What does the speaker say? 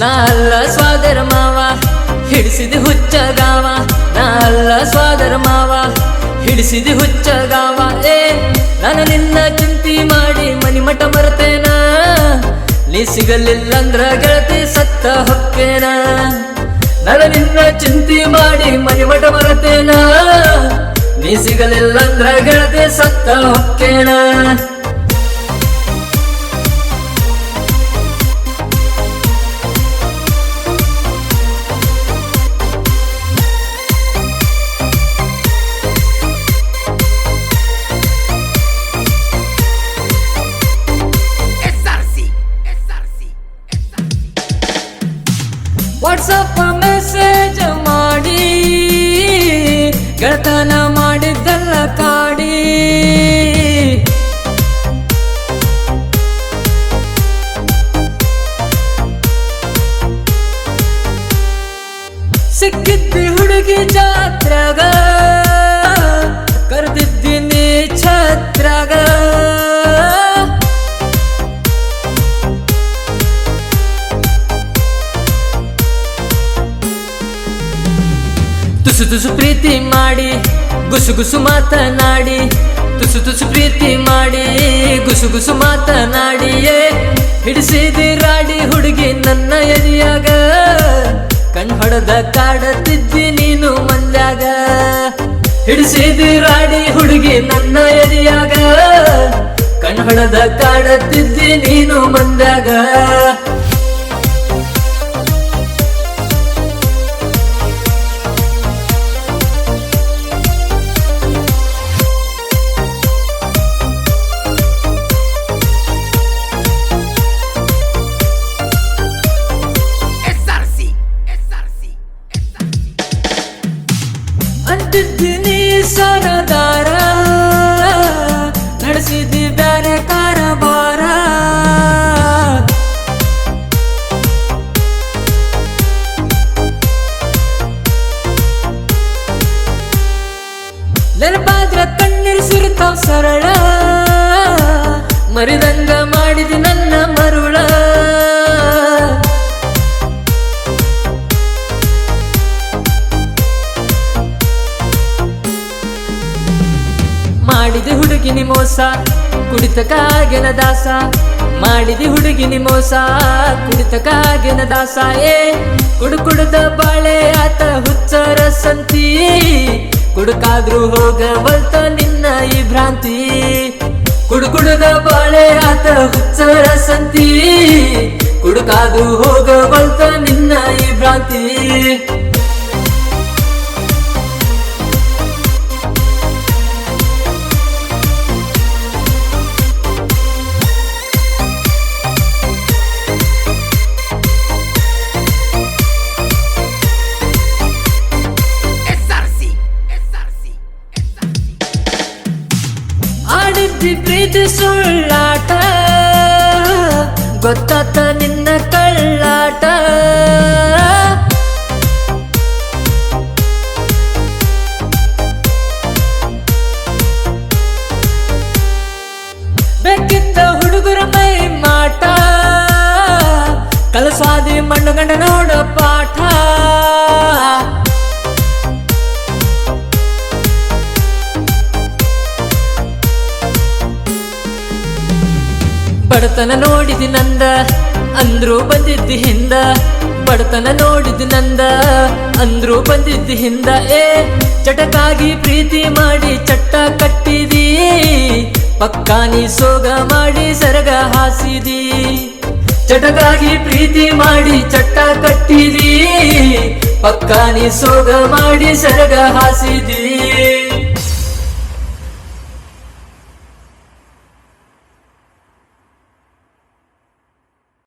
ನಾ ಅಲ್ಲ ಸ್ವಾದರ ಮಾವ, ಹಿಡಿಸಿದ ಹುಚ್ಚ ಗಾವ. ನಾಲ್ಲ ಸ್ವಾದರ ಮಾವ, ಹಿಡಿಸಿದ ಹುಚ್ಚ ಗಾವ. ಏ ನಾನು ನಿನ್ನ ಚಿಂತಿ ಮಾಡಿ ಮನಿ ಮಠ ನೀ ಸಿಗಲಿಲ್ಲಂದ್ರ ಗೆಳತಿ ಸತ್ತ ಹೊಕ್ಕೇನ? ನಾನು ನಿನ್ನ ಚಿಂತಿ ಮಾಡಿ ಮನಿ ಮಠ ನೀ ನೀ ಸಿಗಲಿಲ್ಲಂದ್ರ ಗೆಳತಿ ಸತ್ತ ಹೊಕ್ಕೇನ? ವಾಟ್ಸಪ್ ಮೆಸೇಜ್ ಮಾಡಿ ಗೆಳತನ ಮಾಡಿದ್ದಲ್ಲ ಕಾಡಿ. ಸಿಕ್ಕಿದ್ದಿ ಹುಡುಗಿ ಜಾತ್ರಾಗ. ತುಸು ತುಸು ಪ್ರೀತಿ ಮಾಡಿ, ಗುಸು ಗುಸು ಮಾತನಾಡಿ. ತುಸು ತುಸು ಪ್ರೀತಿ ಮಾಡಿ, ಗುಸು ಗುಸು ಮಾತನಾಡಿಯೇ. ಹಿಡಿಸಿದಿ ರಾಡಿ ಹುಡುಗಿ ನನ್ನ ಎದಿಯಾಗ ಕಣ್ ಹೊಡೆದ ಕಾಡತಿದ್ದಿ ನೀನು ಮಂದ್ಯಾಗ. ಹಿಡಿಸಿದಿ ರಾಡಿ ಹುಡುಗಿ ನನ್ನ ಎದಿಯಾಗ ಕಣ್ ಹೊಡೆದ ಕಾಡತಿದ್ದಿ ನೀನು ಮಂದ್ಯಾಗ. ಸರದಾರ ನಡೆಸಿದ್ದಿ ಬ್ಯಾರೆ ಕಾರಬಾರ ನೆನಪಾದ್ರ ಕಣ್ಣೀರು ಸುರಿತಾವ್ ಸರಳ. ಮರಿದಂಗ ಮಾಡಿದಿ ಮಾಡಿದೆ ಹುಡುಗಿನಿ ಮೋಸ ಕುಡಿತಕ್ಕಾಗೆನ ದಾಸ. ಮಾಡಿದೆ ಹುಡುಗಿನಿ ಮೋಸ ಕುಡಿತಕ್ಕಾಗೆನ ದಾಸ. ಏ, ಕುಡು ಕುಡದ ಬಾಳೆ ಆತ ಹುಚ್ಚರ ಸಂತಿ. ಕುಡುಕಾದ್ರೂ ಹೋಗವಲ್ತ ನಿನ್ನ ಈ ಭ್ರಾಂತಿ. ಕುಡು ಕುಡ್ದ ಬಾಳೆ ಆತ ಹುಚ್ಚರ ಸಂತಿ. ಕುಡುಕಾದ್ರೂ ಹೋಗವಲ್ತ ನಿನ್ನ ಈ ಭ್ರಾಂತಿ. ಆಡಿದ್ದಿ ಪ್ರೀತಿ ಸುಳ್ಳಾಟ. ಗೊತ್ತಾತ ನಿನ್ನ ಕಳ್ಳಾಟ. ಬೇಕಿದ್ದ ಹುಡುಗರ ಮೈ ಮಾಟ. ಕಲಸಾದಿ ಮಣ್ಣು ಗಂಡ ನೋಡ ಬಡತನ ನೋಡಿದಿ ನಂದ, ಅಂದ್ರು ಬಂದಿದ್ದಿ ಹಿಂದ. ಬಡತನ ನೋಡಿದಿ ನಂದ, ಅಂದ್ರು ಬಂದಿದ್ದಿ ಹಿಂದ. ಏ, ಚಟಕಾಗಿ ಪ್ರೀತಿ ಮಾಡಿ ಚಟ್ಟ ಕಟ್ಟಿದಿ. ಪಕ್ಕಾನಿ ಸೋಗ ಮಾಡಿ ಸರಗ ಹಾಸಿದಿ. ಚಟಕಾಗಿ ಪ್ರೀತಿ ಮಾಡಿ ಚಟ್ಟ ಕಟ್ಟಿದಿ. ಪಕ್ಕಾನಿ ಸೋಗ ಮಾಡಿ ಸರಗ ಹಾಸಿದಿ.